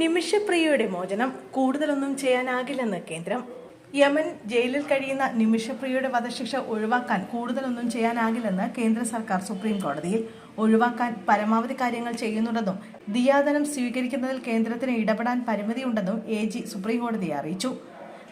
നിമിഷപ്രിയയുടെ മോചനം കൂടുതലൊന്നും ചെയ്യാനാകില്ലെന്ന് കേന്ദ്രം. യമൻ ജയിലിൽ കഴിയുന്ന നിമിഷപ്രിയയുടെ വധശിക്ഷ ഒഴിവാക്കാൻ കൂടുതലൊന്നും ചെയ്യാനാകില്ലെന്ന് കേന്ദ്ര സർക്കാർ സുപ്രീം കോടതിയിൽ ഒഴിവാക്കാൻ പരമാവധി കാര്യങ്ങൾ ചെയ്യുന്നുണ്ടെന്നും ദിയാദനം സ്വീകരിക്കുന്നതിൽ കേന്ദ്രത്തിന് ഇടപെടാൻ പരിമിതിയുണ്ടെന്നും എ ജി സുപ്രീം കോടതിയെ അറിയിച്ചു.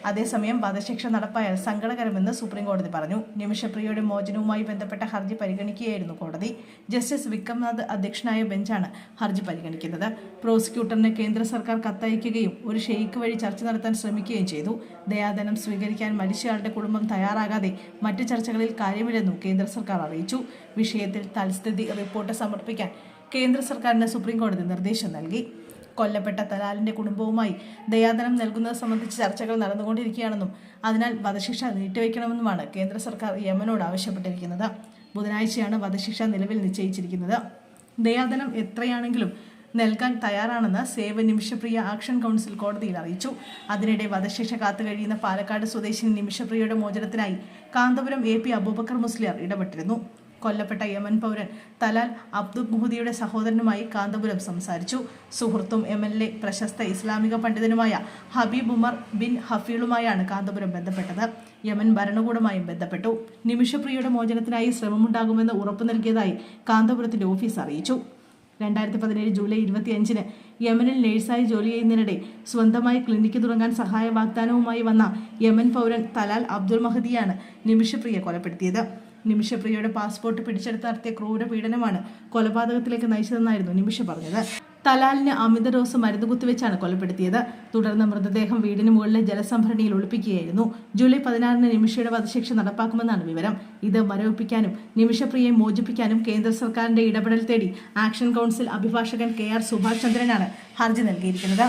അതേസമയം വധശിക്ഷ നടപ്പായാൽ സങ്കടകരമെന്ന് സുപ്രീംകോടതി പറഞ്ഞു. നിമിഷപ്രിയയുടെ മോചനവുമായി ബന്ധപ്പെട്ട ഹർജി പരിഗണിക്കുകയായിരുന്നു കോടതി. ജസ്റ്റിസ് വിക്രംനാഥ് അധ്യക്ഷനായ ബെഞ്ചാണ് ഹർജി പരിഗണിക്കുന്നത്. പ്രോസിക്യൂട്ടറിന് കേന്ദ്ര സർക്കാർ കത്തയക്കുകയും ഒരു ഷെയ്ക്ക് വഴി ചർച്ച നടത്താൻ ശ്രമിക്കുകയും ചെയ്തു. ദയാധനം സ്വീകരിക്കാൻ മരിച്ചയാളുടെ കുടുംബം തയ്യാറാകാതെ മറ്റ് ചർച്ചകളിൽ കാര്യമില്ലെന്നും കേന്ദ്ര സർക്കാർ അറിയിച്ചു. വിഷയത്തിൽ തൽസ്ഥിതി റിപ്പോർട്ട് സമർപ്പിക്കാൻ കേന്ദ്ര സർക്കാരിന് സുപ്രീംകോടതി നിർദ്ദേശം നൽകി. കൊല്ലപ്പെട്ട തലാലിന്റെ കുടുംബവുമായി ദയാദനം നൽകുന്നത് സംബന്ധിച്ച് ചർച്ചകൾ നടന്നുകൊണ്ടിരിക്കുകയാണെന്നും അതിനാൽ വധശിക്ഷ നീട്ടിവെക്കണമെന്നുമാണ് കേന്ദ്ര സർക്കാർ യമനോട് ആവശ്യപ്പെട്ടിരിക്കുന്നത്. ബുധനാഴ്ചയാണ് വധശിക്ഷ നിലവിൽ നിശ്ചയിച്ചിരിക്കുന്നത്. ദയാദനം എത്രയാണെങ്കിലും നൽകാൻ തയ്യാറാണെന്ന് സേവ നിമിഷപ്രിയ ആക്ഷൻ കൗൺസിൽ കോടതിയിൽ അറിയിച്ചു. അതിനിടെ വധശിക്ഷ കാത്തു കഴിയുന്ന പാലക്കാട് സ്വദേശിനി നിമിഷപ്രിയയുടെ മോചനത്തിനായി കാന്തപുരം എ പി അബൂബക്കർ മുസ്ലിയാർ ഇടപെട്ടിരുന്നു. കൊല്ലപ്പെട്ട യമൻ പൗരൻ തലാൽ അബ്ദുൽ മുഹദിയുടെ സഹോദരനുമായി കാന്തപുരം സംസാരിച്ചു. സുഹൃത്തും എം എൽ എ പ്രശസ്ത ഇസ്ലാമിക പണ്ഡിതനുമായ ഹബീബ് ഉമർ ബിൻ ഹഫീളുമായാണ് കാന്തപുരം ബന്ധപ്പെട്ടത്. യമൻ ഭരണകൂടമായും ബന്ധപ്പെട്ടു. നിമിഷപ്രിയയുടെ മോചനത്തിനായി ശ്രമമുണ്ടാകുമെന്ന് ഉറപ്പു നൽകിയതായി കാന്തപുരത്തിന്റെ ഓഫീസ് അറിയിച്ചു. രണ്ടായിരത്തി പതിനേഴ് ജൂലൈ ഇരുപത്തിയഞ്ചിന് യമനിൽ നഴ്സായി ജോലി ചെയ്യുന്നതിനിടെ സ്വന്തമായി ക്ലിനിക്ക് തുടങ്ങാൻ സഹായ വാഗ്ദാനവുമായി വന്ന യമൻ പൗരൻ തലാൽ അബ്ദുൾ മഹദിയാണ് നിമിഷപ്രിയ കൊലപ്പെടുത്തിയത്. നിമിഷപ്രിയയുടെ പാസ്പോർട്ട് പിടിച്ചെടുത്ത് നടത്തിയ ക്രൂര പീഡനമാണ് കൊലപാതകത്തിലേക്ക് നയിച്ചതെന്നായിരുന്നു നിമിഷ പറഞ്ഞത്. തലാലിന് അമിത ഡോസ് മരുന്ന് കുത്തിവെച്ചാണ് കൊലപ്പെടുത്തിയത്. തുടർന്ന് മൃതദേഹം വീടിന് മുകളിലെ ജലസംഭരണിയിൽ ഒളിപ്പിക്കുകയായിരുന്നു. ജൂലൈ പതിനാറിന് നിമിഷയുടെ വധശിക്ഷ നടപ്പാക്കുമെന്നാണ് വിവരം. ഇത് മരവിപ്പിക്കാനും നിമിഷപ്രിയയെ മോചിപ്പിക്കാനും കേന്ദ്ര സർക്കാരിന്റെ ഇടപെടൽ തേടി ആക്ഷൻ കൗൺസിൽ അഭിഭാഷകൻ കെ ആർ സുഭാഷ് ചന്ദ്രനാണ് ഹർജി നൽകിയിരിക്കുന്നത്.